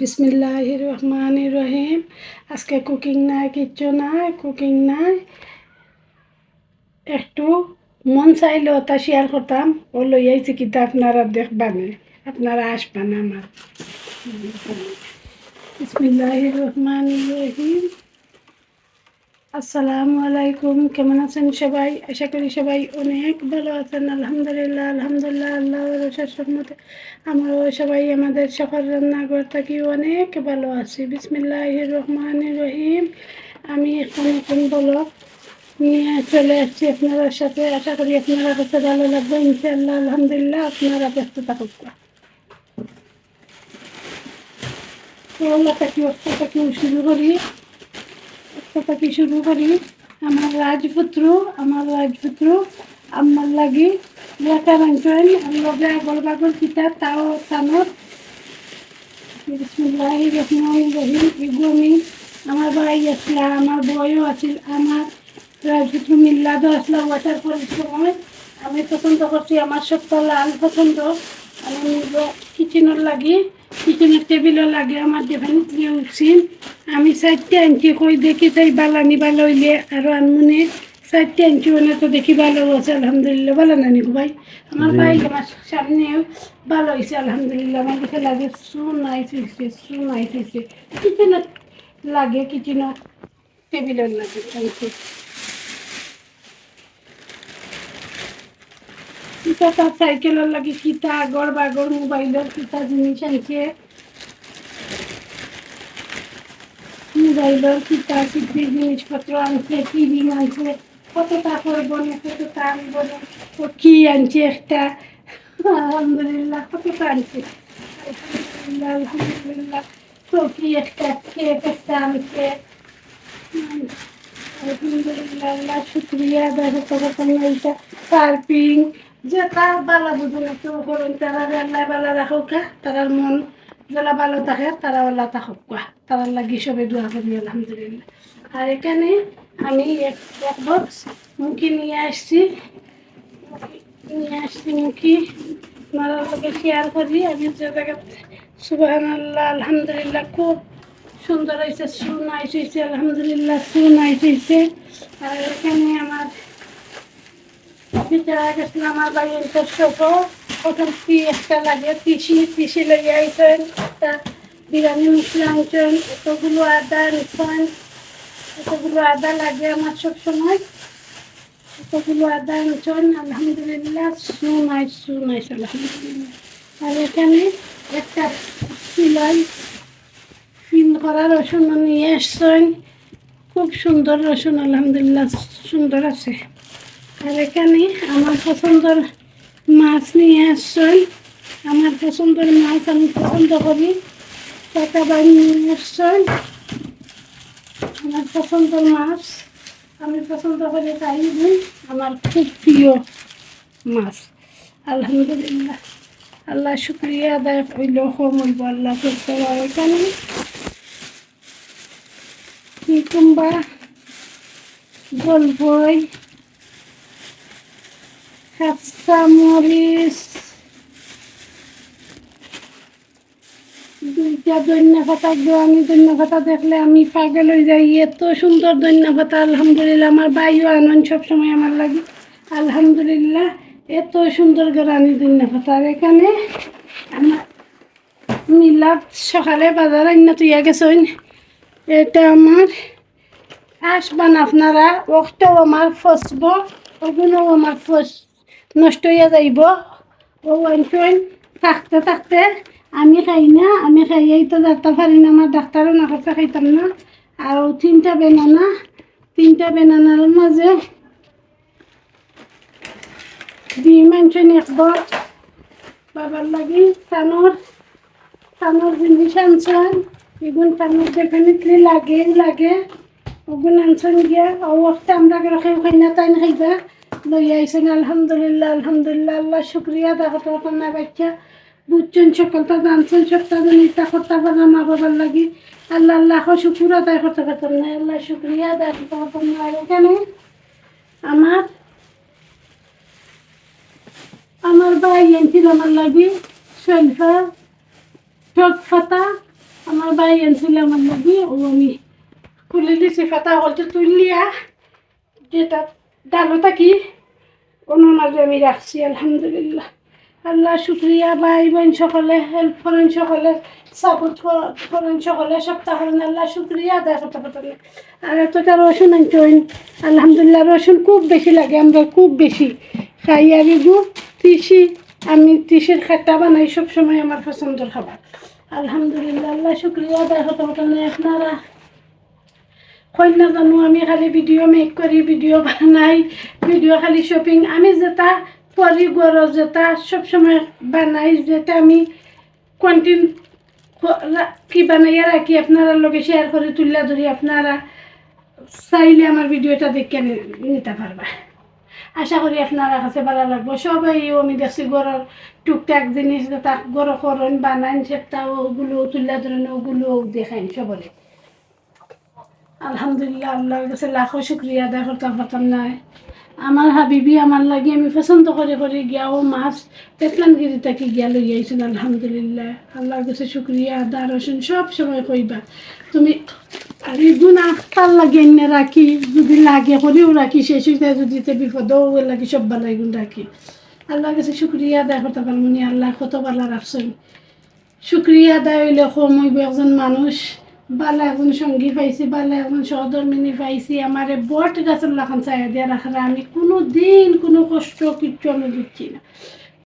বিসমিল্লাহ রহমান রহিম। আজকে কুকিং নাই, কিচ্ছু নাই, কুকিং নাই। একটু মন চাইলেও তা শেয়ার করতাম। ও লই আইছি কিন্তু আপনারা দেখবানে, আপনারা আসবেন আমার। বিসমিল্লাহ রহমান রহিম। আসসালামু আলাইকুম, কেমন আছেন সবাই? আশা করি সবাই অনেক ভালো আছেন। আলহামদুলিল্লাহ আলহামদুলিল্লাহ, আল্লাহ রসার মতে আমরাও সবাই আমাদের সফর রান্নাঘর থাকি অনেক ভালো আছি। বিসমিল্লাহ রহমান রহিম। আমি এখন এখন বলো নিয়ে চলে আসছি আপনাদের সাথে। আশা করি আপনারা কাছে ভালো লাগবে ইনশাআল্লাহ, আলহামদুলিল্লাহ, আপনারা ব্যস্ত থাকুক থাকি থাকি শুরু করি। থেকে শুরু করি আমার রাজপুত্র আমার রাজপুত্র, আমার লাগি লেখা লগে আগল বাগল কিতাব তাও তানোর বিসমুল্লাহি রহমান রহিম এগুলো আমি, আমার ভাই আসলা, আমার বয়ও আছিল, আমার রাজপুত্র মিল্লাদও আসলা ওয়াটার পরের সময়। আমি পছন্দ করছি, আমার সবটা লাল পছন্দ। আমি কিচেনের লাগি কিচেনের টেবিলও লাগে আমার ডেফিনেটলি উঠছি আমি চারটে আনছি কই দেখি তাই বালানি ভালো হইলে আরও আনমুনে চারটে আনছি মানে তো দেখি ভালো আছে আলহামদুলিল্লাহ ভালো না নিকু ভাই? আমার ভাই আমার সামনেও ভালো হয়েছে আলহামদুলিল্লাহ আমার কাছে লাগে সু নাইস হয়েছে সু নাইস হয়েছে কিচেনের লাগে কিচেনের টেবিলের লাগে আনছি কিতা তার সাইকেলের লাগে কিতা আগর বাগর মোবাইলের কিতা জিনিস আনছে। মোবাইলের কিতা, কিতি জিনিসপত্র আনছে টিভি আনছে, কত তারপরে বনে, কত তার বনে, ও কি আনছে একটা? আলহামদুলিল্লাহ, কত আনছে? আলহামদুলিল্লাহ আলহামদুলিল্লাহ, তো কি একটা কেক একটা আনছে? আলহামদুলিল্লাহ শুক্রিয়া দেখো রকম এইটা। পার্পিং যে তার বালা বুঝুন একটু করুন তারা আল্লাহ বালা রাখুক তারার মন যারা ভালো থাকে তারা আল্লাহ থাকুক তারা লাগি সবে দোয়া করি আলহামদুলিল্লাহ। আর এখানে আমি এক এক বক্স মুখি নিয়ে আসছি নিয়ে আসছি মুখি মারার লোকে শেয়ার করি আমি যে জায়গাতে সুবাহান আল্লাহ আলহামদুলিল্লাহ, খুব সুন্দর হয়েছে সু নাইস হয়েছে আলহামদুলিল্লাহ সু নাইস হয়েছে আর এখানে আমার বিচারা গেছিল আমার বাড়ির ছোট, প্রথম টি একটা লাগে, তিসি তিসি লেগে আইছেন, একটা বিরিয়ানি মশলা আনছেন, এতগুলো আদা আনছেন এতগুলো আদা লাগে আমার সব সময় এতগুলো আদা আনছেন আলহামদুলিল্লাহ সুনাই সুনাইস আলহামদুলিল্লাহ। আর এখানে একটা সিলাই ফিল করা রসুন নিয়ে এসছেন, খুব সুন্দর রসুন, আলহামদুলিল্লাহ, সুন্দর আছে। আর এখানে আমার পছন্দের মাছ নিয়ে আসছেন। আমার পছন্দের মাছ আমি পছন্দ করি। টাকা বাড়ি নিয়ে আসছেন। আমার পছন্দের মাছ। আমি পছন্দ করে তাই দিই আমার খুব প্রিয় মাছ। আলহামদুলিল্লাহ। আল্লাহ শুক্রিয়া আদায় হইল হইব আল্লাহ করতে এখানে কিংবা গল্পই কাঁচামরিচ দুইটা দৈন্য পাতা আমি দৈন্য পাতা দেখলে আমি পাগল হয়ে যাই। এত সুন্দর দৈন্য পাতা আলহামদুলিল্লাহ। আমার বাইও আনন্দ সবসময় আমার লাগে। আলহামদুলিল্লাহ, এত সুন্দর গ্রানি দৈন্য পাতা আর এখানে আমার মিলাদ সকালে বাজার আন্য তুইয়া গেছেন এটা আমার আসবান আপনারা ওটাও আমার ফসব ওগুলোও আমার ফস নষ্ট হইয়া যাইব। ও আনছেন থাকতে থাকতে আমি খাই না, আমি খাইয়াই তো যাতে পারি না, আমার ডাক্তারও না কাছে খাইতাম না। আর তিনটা বেনানা, তিনটা বেনানার মাঝে ডিম আনছেন একবার বাবার লাগি তানোর তানোর জিনিস আনছেন। এগুন তানোর ডেফিনেটলি লাগে লাগে। ওগুন আনছেন গিয়া, ও আমরা খাই খাই না, তাই খাইবা? লই আইসেন আলহামদুলিল্লাহ আলহামদুলিল্লাহ, আল্লাহ শুক্রিয়া দেখো তো না বাচ্চা। বুঝছেন সকলটা, জানছেন সবটা জানি তা করতে পারে মা বাবার লাগি। আল্লাহ আল্লাহ শুকুর আদায় করতে পারতাম না আল্লাহ শুক্রিয়া আদায় করতে পারতাম না এখানে আমার আমার ভাই এনছিল আমার লাগি শৈলফা চক ফাতা আমার ভাই এনেছিল আমার লাগি, ও আমি খুলে দিছি ফাটা হলতে তুলিয়া যেটা ডালো থাকি ওনার মাঝে আমি রাখছি, আলহামদুলিল্লাহ। আল্লাহ শুক্রিয়া, ভাই বোন সকলে, হেল্প করেন সকলে সাপোর্ট করেন সকলে, সপ্তাহ করেন আল্লাহ শুক্রিয়া আদায় করতে পারতেন আর এতটা রসুন আনছেন আলহামদুলিল্লাহ, রসুন খুব বেশি লাগে, আমরা খুব বেশি খাই। আর এগু তিসি, আমি তিসির খাট্টা বানাই সবসময় আমার পছন্দের খাবার। আলহামদুলিল্লাহ, আল্লাহ শুক্রিয়া আদায় করতে পারতেন আপনারা কন্যা জানো, আমি খালি ভিডিও মেক করি ভিডিও বানাই ভিডিও খালি শপিং আমি যেটা পরি গরজ যেটা সবসময় বানাই, যেটা আমি কন্টিন কি বানাইয়া রাখি আপনারা লগে শেয়ার করে তুললা ধরি আপনারা চাইলে আমার ভিডিওটা দেখে নি- নিতে পারবা। আশা করি আপনারা কাছে ভালো লাগবো। সবাই আমি দেখছি গরর টুকটাক জিনিস, যেটা গরো করেন বানান সেটা ওগুলো তুললা ধরেন ওগুলো দেখাইন সবরে আলহামদুলিল্লাহ, আল্লাহর কাছে লাখো শুক্রিয়া আদায় করতে পারতাম নাই আমার হাবিবি আমার লাগে আমি পছন্দ করে করে গিয়াও মাছ পেতলানগিরি থেকে গিয়া লই আইছেন, আলহামদুলিল্লাহ। আল্লাহর কাছে শুক্রিয়া আদা রসুন সব সময় কইবা। তুমি আর এগুন তার লাগে এনে রাখি, যদি লাগে করিও রাখি, শেষ হইতে যদি বিপদও লাগে সব ভালো এগুন রাখি। আল্লাহর কাছে শুক্রিয়া আদায় করতে পারব আল্লাহ কত ভালো রাখছেন শুক্রিয়া আদায় হইলে কম হইব একজন মানুষ। বালা এখন সঙ্গী পাইছি, বালা এখন সহধর্মিনী পাইছি, আমার বট গাছের লাখান চাই দিয়া রাখার। আমি কোনো দিন কোনো কষ্ট কিচ্ছু আমি দিচ্ছি না।